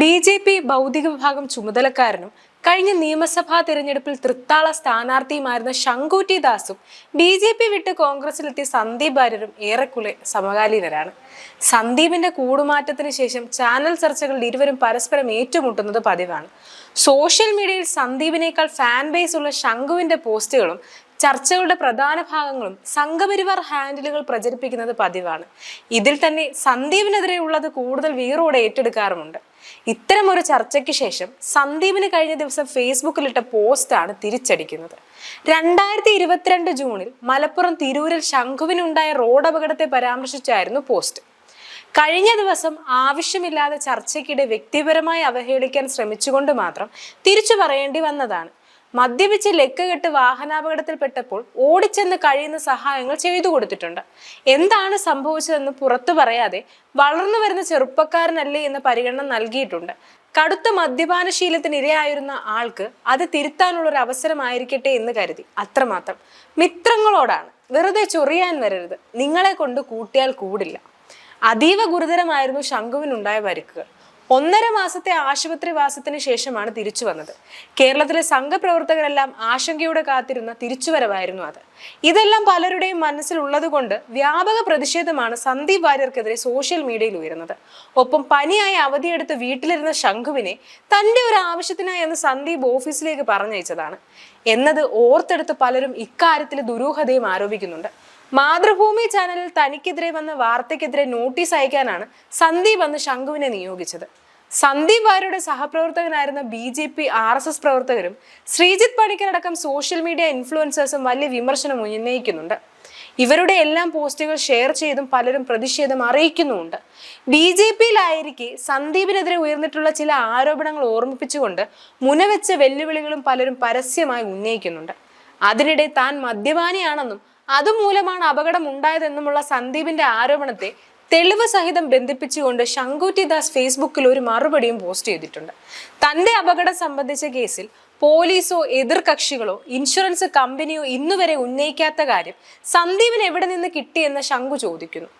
B J P ഭൗതിക വിഭാഗം ചുമതലക്കാരനും കഴിഞ്ഞ നിയമസഭാ തിരഞ്ഞെടുപ്പിൽ തൃത്താള സ്ഥാനാർത്ഥിയുമായിരുന്ന ശങ്കുറ്റി ദാസും ബി ജെ പി വിട്ട് കോൺഗ്രസിലെത്തിയ സന്ദീപ് ആര്യരും ഏറെക്കുറെ സമകാലീനരാണ്. സന്ദീപിന്റെ കൂടുമാറ്റത്തിന് ശേഷം ചാനൽ ചർച്ചകളിൽ ഇരുവരും പരസ്പരം ഏറ്റുമുട്ടുന്നത് പതിവാണ്. സോഷ്യൽ മീഡിയയിൽ സന്ദീപിനേക്കാൾ ഫാൻ ബേസ് ഉള്ള ശംഖുവിന്റെ പോസ്റ്റുകളും ചർച്ചകളുടെ പ്രധാന ഭാഗങ്ങളും സംഘപരിവാർ ഹാൻഡിലുകൾ പ്രചരിപ്പിക്കുന്നത് പതിവാണ്. ഇതിൽ തന്നെ സന്ദീപിനെതിരെ ഉള്ളത് കൂടുതൽ വീറോടെ ഏറ്റെടുക്കാറുമുണ്ട്. ഇത്തരം ഒരു ചർച്ചയ്ക്ക് ശേഷം സന്ദീപിന് കഴിഞ്ഞ ദിവസം ഫേസ്ബുക്കിലിട്ട പോസ്റ്റാണ് തിരിച്ചടിക്കുന്നത്. രണ്ടായിരത്തി ഇരുപത്തിരണ്ട് ജൂണിൽ മലപ്പുറം തിരൂരിൽ ശംഖുവിനുണ്ടായ റോഡ് അപകടത്തെ പരാമർശിച്ചായിരുന്നു പോസ്റ്റ്. കഴിഞ്ഞ ദിവസം ആവശ്യമില്ലാതെ ചർച്ചയ്ക്കിടെ വ്യക്തിപരമായി അവഹേളിക്കാൻ ശ്രമിച്ചുകൊണ്ട് മാത്രം തിരിച്ചു പറയേണ്ടി വന്നതാണ്. മദ്യപിച്ച് ലെക്കുകെട്ട് വാഹനാപകടത്തിൽപ്പെട്ടപ്പോൾ ഓടിച്ചെന്ന് കഴിയുന്ന സഹായങ്ങൾ ചെയ്തു കൊടുത്തിട്ടുണ്ട്. എന്താണ് സംഭവിച്ചതെന്ന് പുറത്തു പറയാതെ വളർന്നു വരുന്ന ചെറുപ്പക്കാരനല്ലേ എന്ന പരിഗണന നൽകിയിട്ടുണ്ട്. കടുത്ത ഇരയായിരുന്ന ആൾക്ക് അത് തിരുത്താനുള്ള ഒരു അവസരമായിരിക്കട്ടെ എന്ന് കരുതി. അത്രമാത്രം. മിത്രങ്ങളോടാണ്. വെറുതെ ചൊറിയാൻ വരരുത്. നിങ്ങളെ കൊണ്ട് കൂട്ടിയാൽ കൂടില്ല. അതീവ ഗുരുതരമായിരുന്നു ശംഖുവിനുണ്ടായ പരിക്കുകൾ. ഒന്നര മാസത്തെ ആശുപത്രി വാസത്തിന് ശേഷമാണ് തിരിച്ചു വന്നത്. കേരളത്തിലെ സംഘപ്രവർത്തകരെല്ലാം ആശങ്കയോടെ കാത്തിരുന്ന തിരിച്ചുവരവായിരുന്നു അത്. ഇതെല്ലാം പലരുടെയും മനസ്സിലുള്ളതുകൊണ്ട് വ്യാപക പ്രതിഷേധമാണ് സന്ദീപ് വാര്യർക്കെതിരെ സോഷ്യൽ മീഡിയയിൽ ഉയരുന്നത്. ഒപ്പം പനിയായി അവധിയെടുത്ത് വീട്ടിലിരുന്ന ശംഖുവിനെ തന്റെ ഒരു ആവശ്യത്തിനായി എന്ന് സന്ദീപ് ഓഫീസിലേക്ക് പറഞ്ഞയച്ചതാണ്. എന്നത് ഓർത്തെടുത്ത് പലരും ഇക്കാര്യത്തിൽ ദുരൂഹതയും ആരോപിക്കുന്നുണ്ട്. മാതൃഭൂമി ചാനലിൽ തനിക്കെതിരെ വന്ന വാർത്തയ്ക്കെതിരെ നോട്ടീസ് അയക്കാനാണ് സന്ദീപ് അന്ന് ശംഖുവിനെ നിയോഗിച്ചത്. സന്ദീപ് വാര്യരുടെ സഹപ്രവർത്തകനായിരുന്ന B J P R S S പ്രവർത്തകരും ശ്രീജിത്ത് പണിക്കരടക്കം സോഷ്യൽ മീഡിയ ഇൻഫ്ലുവൻസേഴ്സും വലിയ വിമർശനം ഉന്നയിക്കുന്നുണ്ട്. ഇവരുടെ എല്ലാം പോസ്റ്റുകൾ ഷെയർ ചെയ്തും പലരും പ്രതിഷേധം അറിയിക്കുന്നുമുണ്ട്. ബി ജെ പിയിലായിരിക്കെ സന്ദീപിനെതിരെ ഉയർന്നിട്ടുള്ള ചില ആരോപണങ്ങൾ ഓർമ്മിപ്പിച്ചുകൊണ്ട് മുനവെച്ച വെല്ലുവിളികളും പലരും പരസ്യമായി ഉന്നയിക്കുന്നുണ്ട്. അതിനിടെ താൻ മദ്യപാനിയാണെന്നും അതുമൂലമാണ് അപകടം ഉണ്ടായതെന്നുമുള്ള സന്ദീപിന്റെ ആരോപണത്തെ തെളിവ് സഹിതം ബന്ധിപ്പിച്ചുകൊണ്ട് ശങ്കുറ്റി ദാസ് ഫേസ്ബുക്കിൽ ഒരു മറുപടിയും പോസ്റ്റ് ചെയ്തിട്ടുണ്ട്. തന്റെ അപകടം സംബന്ധിച്ച കേസിൽ പോലീസോ എതിർകക്ഷികളോ ഇൻഷുറൻസ് കമ്പനിയോ ഇന്നുവരെ ഉന്നയിക്കാത്ത കാര്യം സന്ദീപിന് എവിടെ നിന്ന് കിട്ടിയെന്ന് ശങ്കു ചോദിക്കുന്നു.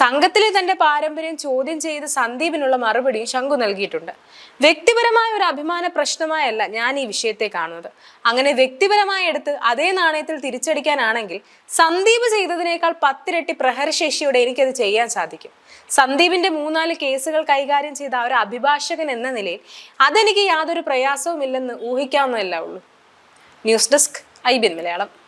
സംഘത്തിലെ തന്റെ പാരമ്പര്യം ചോദ്യം ചെയ്ത് സന്ദീപിനുള്ള മറുപടി ശങ്കു നൽകിയിട്ടുണ്ട്. വ്യക്തിപരമായ ഒരു അഭിമാന പ്രശ്നമായല്ല ഞാൻ ഈ വിഷയത്തെ കാണുന്നത്. അങ്ങനെ വ്യക്തിപരമായി എടുത്ത് അതേ നാണയത്തിൽ തിരിച്ചടിക്കാനാണെങ്കിൽ സന്ദീപ് ചെയ്തതിനേക്കാൾ പത്തിരട്ടി പ്രഹരശേഷിയോടെ എനിക്കത് ചെയ്യാൻ സാധിക്കും. സന്ദീപിന്റെ മൂന്നാൽ കേസുകൾ കൈകാര്യം ചെയ്ത ഒരു അഭിഭാഷകൻ എന്ന നിലയിൽ അതെനിക്ക് യാതൊരു പ്രയാസവും ഇല്ലെന്ന് ഊഹിക്കാവുന്നതല്ല ഉള്ളൂ. ന്യൂസ് ഡെസ്ക് ഐ ബിൻ മലയാളം.